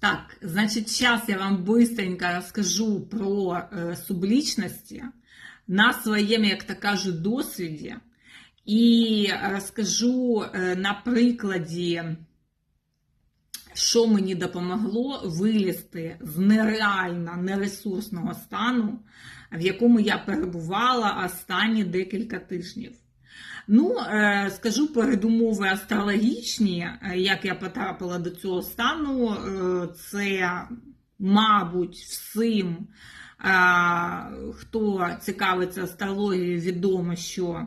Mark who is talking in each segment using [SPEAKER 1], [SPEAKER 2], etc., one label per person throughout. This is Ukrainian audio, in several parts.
[SPEAKER 1] Так, значить, зараз я вам быстренько розкажу про е, сублічності на своєму, як то кажуть, досвіді. І розкажу е, на прикладі, що мені допомогло вилізти з нереально нересурсного стану, в якому я перебувала останні декілька тижнів. Ну, е, скажу передумови астрологічні, е, як я потрапила до цього стану, е, це, мабуть, всім, хто цікавиться астрологією, відомо, що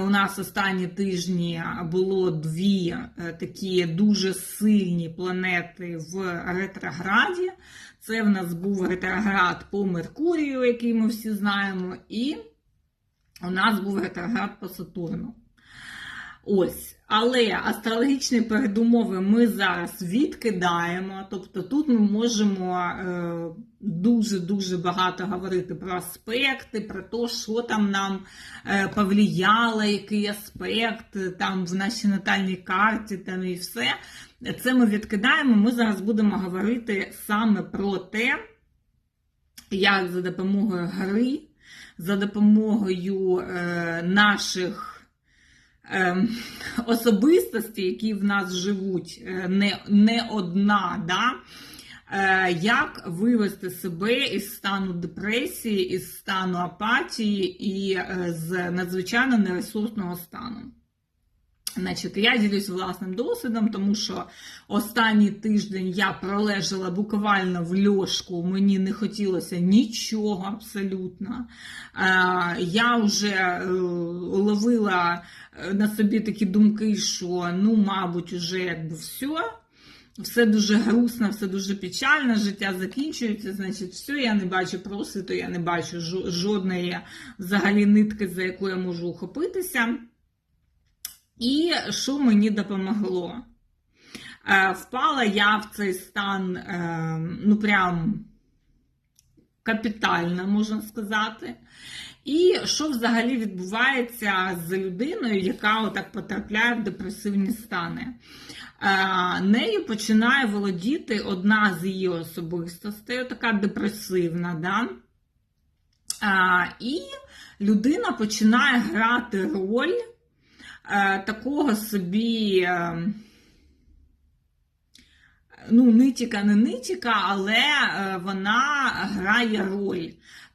[SPEAKER 1] у нас останні тижні було дві такі дуже сильні планети в ретрограді. Це в нас був ретроград по Меркурію, який ми всі знаємо, і у нас був ретроград по Сатурну. Ось, але астрологічні передумови ми зараз відкидаємо. Тобто тут ми можемо дуже-дуже багато говорити про аспекти, про те, що там нам е, повлияло, який аспект е, там в нашій натальній карті, там і все. Це ми відкидаємо. Ми зараз будемо говорити саме про те, як за допомогою гри за допомогою е, наших е, особистостей, які в нас живуть, е, не, не одна, да? як вивести себе із стану депресії, із стану апатії і з надзвичайно нересурсного стану. Значить, я ділюсь власним досвідом, тому що останній тиждень я пролежала буквально в льошку, мені не хотілося нічого абсолютно. Е, Я вже е, ловила на собі такі думки, що ну, мабуть, уже якби все. Все дуже грустно, все дуже печально, життя закінчується, значить, все, я не бачу просвіту, я не бачу жодної взагалі нитки, за яку я можу ухопитися. І що мені допомогло? Е, впала я в цей стан, е, ну прям капітально, можна сказати. І що взагалі відбувається з людиною, яка отак потрапляє в депресивні стани? Е, нею починає володіти одна з її особистостей, така депресивна. Да? І людина починає грати роль. Е, такого собі, е, ну, нитіка, не нитіка, але е, вона грає роль.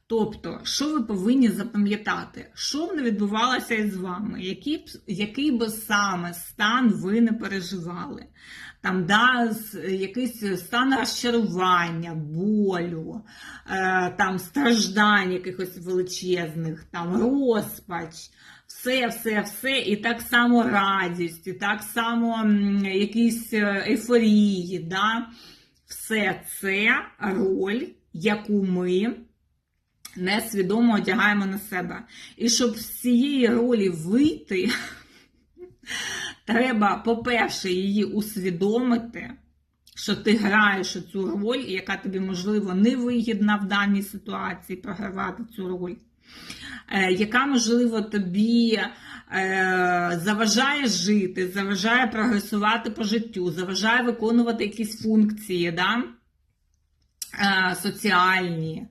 [SPEAKER 1] Тобто, що ви повинні запам'ятати, що б не відбувалося із вами, який який би саме стан ви не переживали, там да, якийсь стан розчарування, болю, е, там страждань якихось величезних, там розпач, все, все, все, і так само радість, і так само якісь е, ейфорії. Да? Все це роль, яку ми несвідомо одягаємо на себе. І щоб з цієї ролі вийти, треба, по-перше, її усвідомити. Що ти граєш цю роль, яка тобі, можливо, невигідна в даній ситуації програвати цю роль. Е, яка, можливо, тобі е, заважає жити, заважає прогресувати по життю, заважає виконувати якісь функції да? Е, соціальні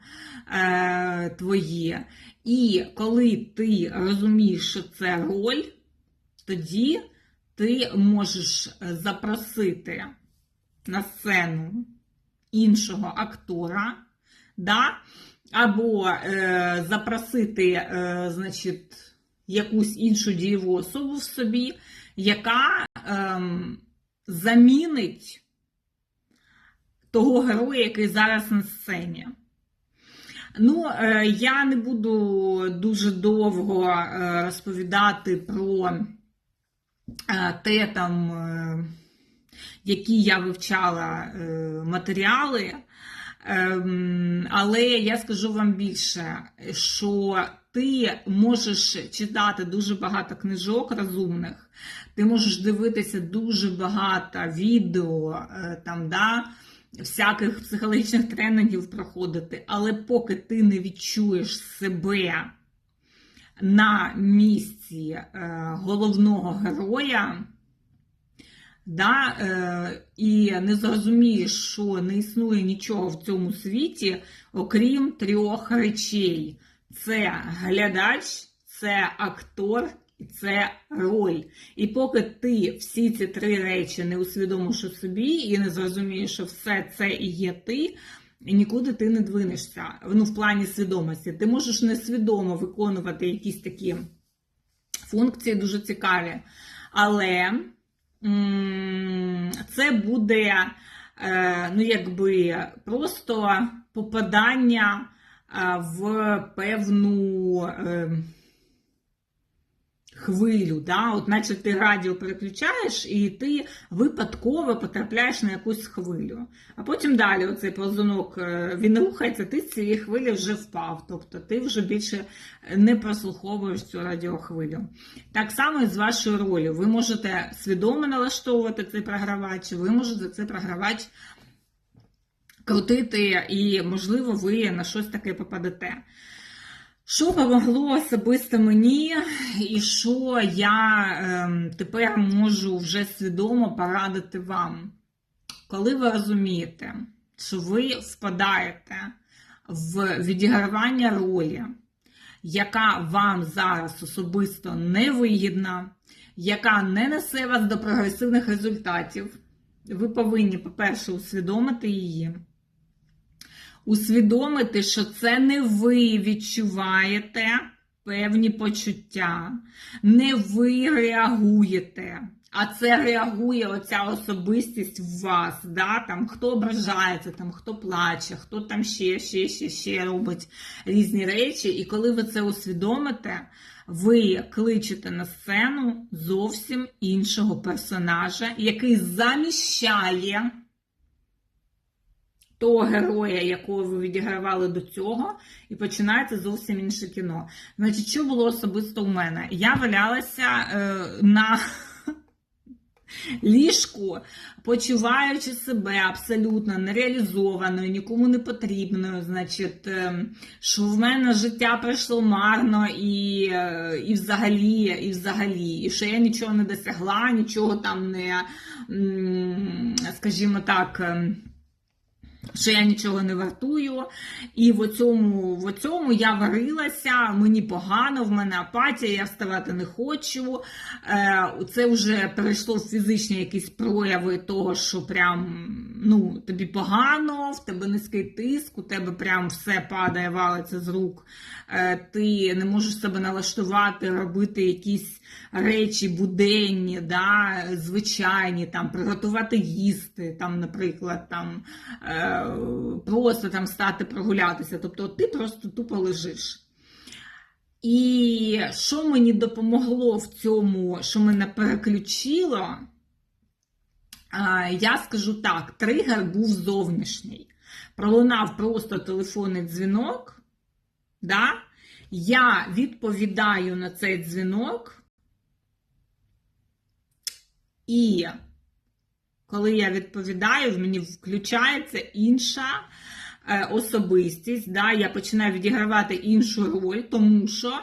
[SPEAKER 1] твої. І коли ти розумієш, що це роль, тоді ти можеш запросити на сцену іншого актора. да? або е, запросити, е, значить, якусь іншу дієву особу в собі, яка е, замінить того героя, який зараз на сцені. Ну, е, я не буду дуже довго е, розповідати про е, те, там, е, які я вивчала е, матеріали. Ем, але я скажу вам більше, що ти можеш читати дуже багато книжок розумних, ти можеш дивитися дуже багато відео, е, там, да, всяких психологічних тренінгів проходити, але поки ти не відчуєш себе на місці е, головного героя, да, е, і не зрозумієш, що не існує нічого в цьому світі, окрім трьох речей: це глядач, це актор. І це роль. І поки ти всі ці три речі не усвідомиш у собі і не зрозумієш, що все це і є ти, і нікуди ти не двинешся. Ну, в плані свідомості. Ти можеш несвідомо виконувати якісь такі функції дуже цікаві. Але це буде е, ну, якби просто попадання е, в певну. Хвилю, да? от наче ти радіо переключаєш, і ти випадково потрапляєш на якусь хвилю. А потім далі оцей ползунок е, він рухається, ти з цієї хвилі вже впав. Тобто ти вже більше не прослуховуєш цю радіохвилю. Так само і з вашою ролью. Ви можете свідомо налаштовувати цей програвач, ви можете цей програвач крутити, і, можливо, ви на щось таке попадете. Що помогло особисто мені, і що я е, тепер можу вже свідомо порадити вам? Коли ви розумієте, що ви впадаєте в відігравання ролі, яка вам зараз особисто невигідна, яка не несе вас до прогресивних результатів, ви повинні, по-перше, усвідомити її усвідомити, що це не ви відчуваєте певні почуття, не ви реагуєте. А це реагує оця особистість в вас. Да? Там, Хто ображається, там, хто плаче, хто там ще, ще, ще, ще робить різні речі. І коли ви це усвідомите, ви кличете на сцену зовсім іншого персонажа, який заміщає того героя, якого ви відігравали до цього, і починається зовсім інше кіно. Значить, що було особисто у мене? Я валялася е, на ліжку, почуваючи себе абсолютно нереалізованою, нікому не потрібною, значить, е, що в мене життя пройшло марно і е, і взагалі, і взагалі, і що я нічого не досягла, нічого там не, скажімо так. Що я нічого не вартую. І в цьому, в цьому я варилася, мені погано, в мене апатія, я вставати не хочу. Е, це вже перейшло в фізичні якісь прояви того, що прям ну, тобі погано, в тебе низький тиск, у тебе прям все падає, валиться з рук. Е, ти не можеш себе налаштувати, робити якісь речі буденні, да, звичайні, там, приготувати їсти, там, наприклад, там. Е, просто там стати прогулятися. Тобто ти просто тупо лежиш. І що мені допомогло в цьому, що мене переключило, я скажу так: тригер був зовнішній. Пролунав просто телефонний дзвінок. Да? Я відповідаю на цей дзвінок. І коли я відповідаю, в мені включається інша е, особистість. Да? Я починаю відігравати іншу роль, тому що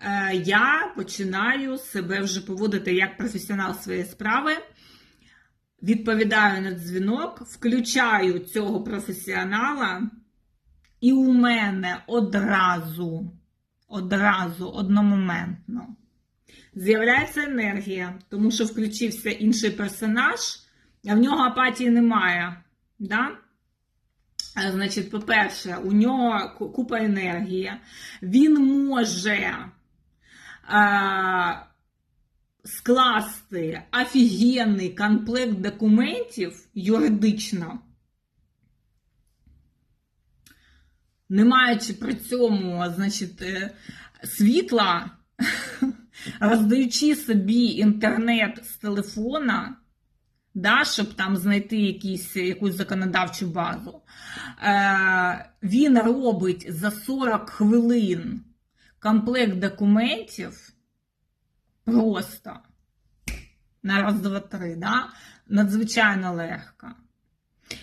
[SPEAKER 1] е, я починаю себе вже поводити як професіонал своєї справи. Відповідаю на дзвінок, включаю цього професіонала, і у мене одразу, одразу, одномоментно з'являється енергія, тому що включився інший персонаж а в нього апатії немає. Да? Значить, по-перше, у нього купа енергії. Він може а, скласти офігенний комплект документів юридично, не маючи при цьому, значить, е, світла, роздаючи собі інтернет з телефона да, щоб там знайти якісь, якусь законодавчу базу. Е, Він робить за 40 хвилин комплект документів просто на раз, два, три, да? надзвичайно легко.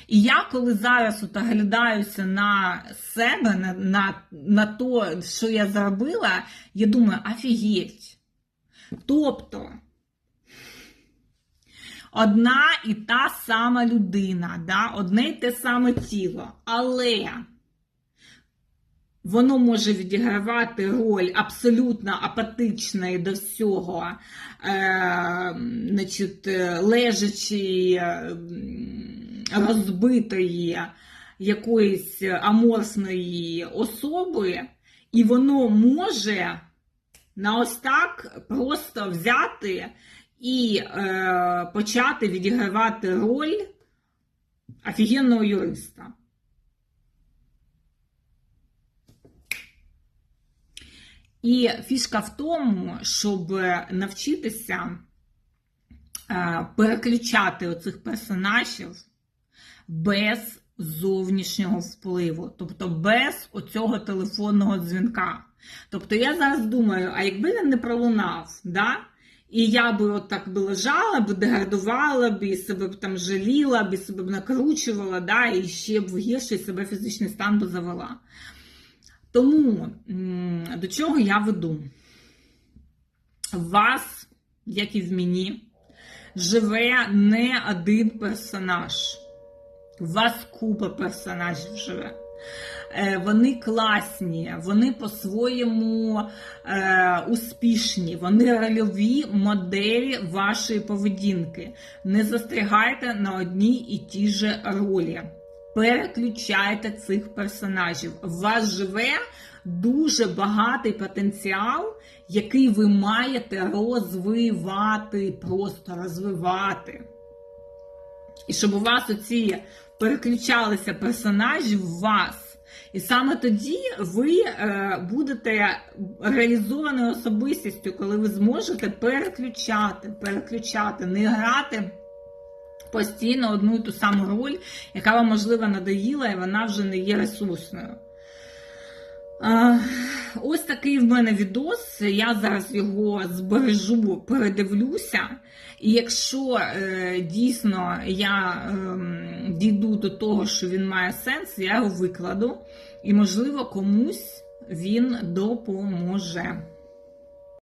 [SPEAKER 1] І я, коли зараз от оглядаюся на себе, на на, на то, що я зробила, я думаю, офігеть. Тобто. одна і та сама людина, да? одне й те саме тіло. Але воно може відігравати роль абсолютно апатичної до всього, е, значить, е, лежачої, е, розбитої якоїсь аморфної особи, і воно може на ось так просто взяти і е, почати відігравати роль офігенного юриста. І фішка в тому, щоб навчитися е, переключати оцих персонажів без зовнішнього впливу, тобто без оцього телефонного дзвінка. Тобто я зараз думаю, а якби він не пролунав, да? і я би от так би лежала, би деградувала б, і себе б там жаліла, б, себе б накручувала, да? і ще б в гірший себе фізичний стан би завела. Тому до чого я веду? Вас, як і в мені, живе не один персонаж. Вас купа персонажів живе. Е, Вони класні, вони по-своєму е, успішні, вони рольові моделі вашої поведінки. Не застрягайте на одній і тій же ролі. Переключайте цих персонажів. У вас живе дуже багатий потенціал, який ви маєте розвивати, просто розвивати. І щоб у вас оці переключалися персонажі в вас. І саме тоді ви е, будете реалізованою особистістю, коли ви зможете переключати, переключати, не грати постійно одну і ту саму роль, яка вам, можливо, надоїла, і вона вже не є ресурсною. Ось такий в мене відос. Я зараз його збережу, передивлюся. І якщо е, дійсно я е, дійду до того, що він має сенс, я його викладу. І, можливо, комусь він допоможе.